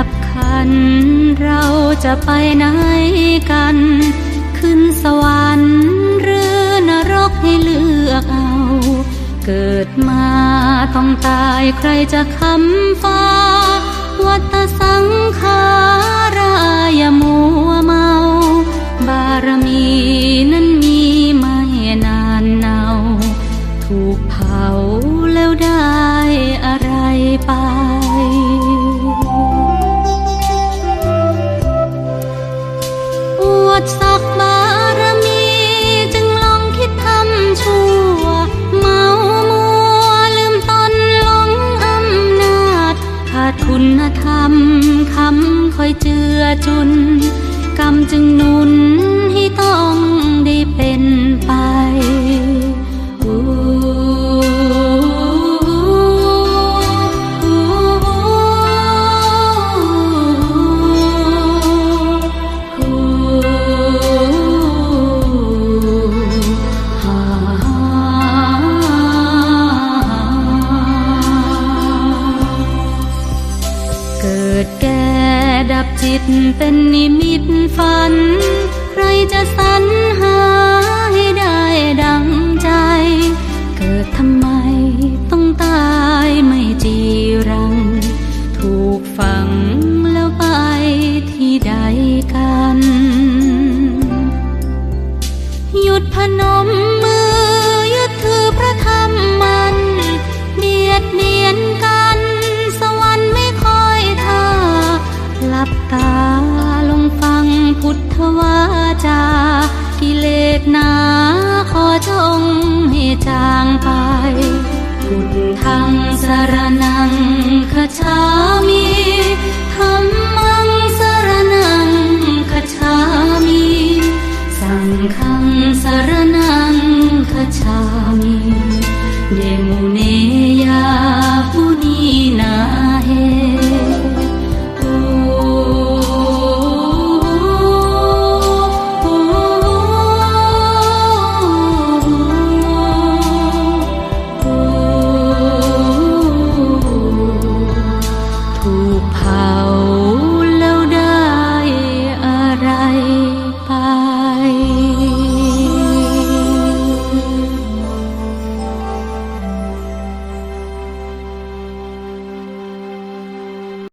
ับคัน เราจะไปไหนกัน ขึ้นสวรรค์หรือนรกให้เลือกเอา เกิดมาต้องตายใครจะคำฟ้า วัตสังขาร คุณธรรมคำคอยเจือจุน กรรมจึงนุน ดแก่ดับจิตเป็นนิมิตฝัน ใครจะสรรหา กิเลสหนาขอจงให้จางไป พุทธังสรนังคชามิ